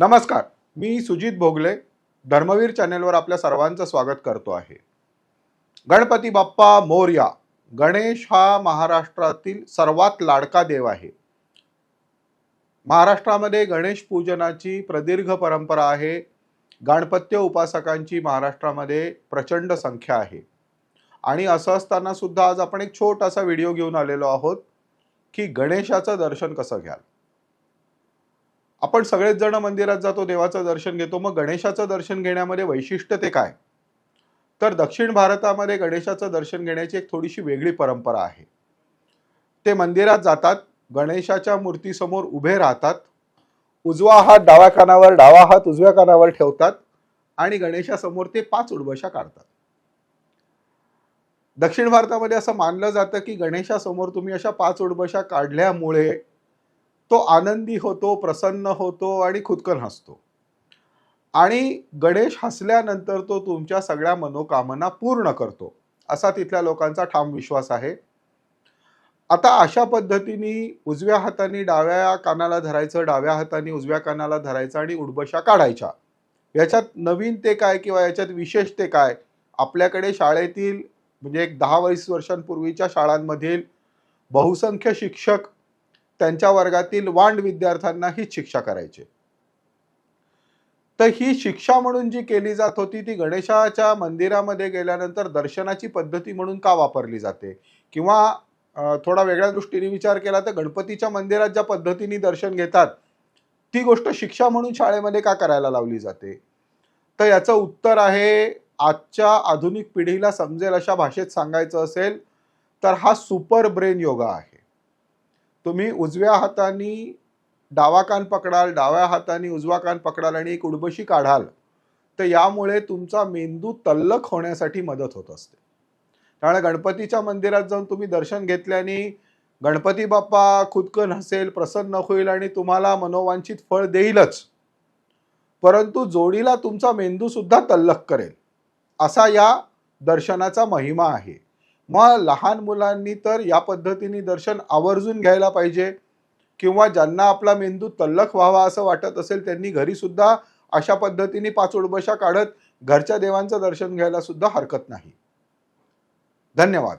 नमस्कार मी सुजित भोगले धर्मवीर चॅनेलवर आपल्या सर्वांचं स्वागत करतो आहे. गणपती बाप्पा मोर्या गणेश हा महाराष्ट्रातील सर्वात लाडका देव आहे. महाराष्ट्रामध्ये गणेश पूजनाची प्रदीर्घ परंपरा आहे. गणपत्य उपासकांची महाराष्ट्रामध्ये प्रचंड संख्या आहे. आणि असं असताना सुद्धा आज आपण एक छोटासा व्हिडिओ घेऊन आलेलो आहोत की गणेशाचं दर्शन कसं घ्याल? आपण सगळेच जण मंदिरात जातो देवाचं दर्शन घेतो मग गणेशाचं दर्शन घेण्यामध्ये वैशिष्ट्य ते काय? तर दक्षिण भारतामध्ये गणेशाचं दर्शन घेण्याची एक थोडीशी वेगळी परंपरा आहे. ते मंदिरात जातात गणेशाच्या मूर्तीसमोर उभे राहतात उजवा हात डाव्या कानावर डावा हात उजव्या कानावर ठेवतात आणि गणेशासमोर ते पाच उडबशा काढतात. दक्षिण भारतामध्ये असं मानलं जातं की गणेशासमोर तुम्ही अशा पाच उडबशा काढल्यामुळे तो आनंदी होतो प्रसन्न होतो आणि खुदकन हसतो. आणि गणेश हसल्यानंतर तो तुमच्या सगळ्या मनोकामना पूर्ण करतो. असा तिथल्या लोकांचा ठाम विश्वास आहे. आता अशा पद्धतीने उजव्या हाताने डाव्या कानाला धरायचं डाव्या हाताने उजव्या कानाला धरायचं आणि उडबशा काढायच्या. याच्यात नवीन ते काय किंवा याच्यात विशेष ते काय? आपल्याकडे शाळेतील म्हणजे एक दहा वीस वर्षांपूर्वीच्या शाळांमधील बहुसंख्य शिक्षक त्यांच्या वर्गातील वांड विद्यार्थ्यांना हीच शिक्षा करायचे. तर ही शिक्षा म्हणून जी केली जात होती ती गणेशाच्या मंदिरामध्ये गेल्यानंतर दर्शनाची पद्धती म्हणून का वापरली जाते? किंवा थोडा वेगळ्या दृष्टीने विचार केला तर गणपतीच्या मंदिरात ज्या पद्धतीने दर्शन घेतात ती गोष्ट शिक्षा म्हणून शाळेमध्ये का करायला लावली जाते? तर याचं उत्तर आहे आजच्या आधुनिक पिढीला समजेल अशा भाषेत सांगायचं असेल तर हा सुपर ब्रेन योगा आहे. तुम्ही उजव्या हाताने डावा कान पकडाल डाव्या हाताने उजवा कान पकडाल आणि एक उडबशी काढाल तर यामुळे तुमचा मेंदू तल्लख होण्यासाठी मदत होत असते. त्यामुळे गणपतीच्या मंदिरात जाऊन तुम्ही दर्शन घेतल्याने गणपती बाप्पा खुदकन हसेल प्रसन्न होईल आणि तुम्हाला मनोवांछित फळ देईलच. परंतु जोडीला तुमचा मेंदू सुद्धा तल्लख करेल. असा या दर्शनाचा महिमा आहे. मग लहान मुलांनी तर या पद्धतीने दर्शन आवर्जून घ्यायला पाहिजे. किंवा ज्यांना आपला मेंदू तल्लख व्हावा असं वाटत असेल त्यांनी घरीसुद्धा अशा पद्धतीने पाच उडबशा काढत घरच्या देवांचं दर्शन घ्यायला सुद्धा हरकत नाही. धन्यवाद.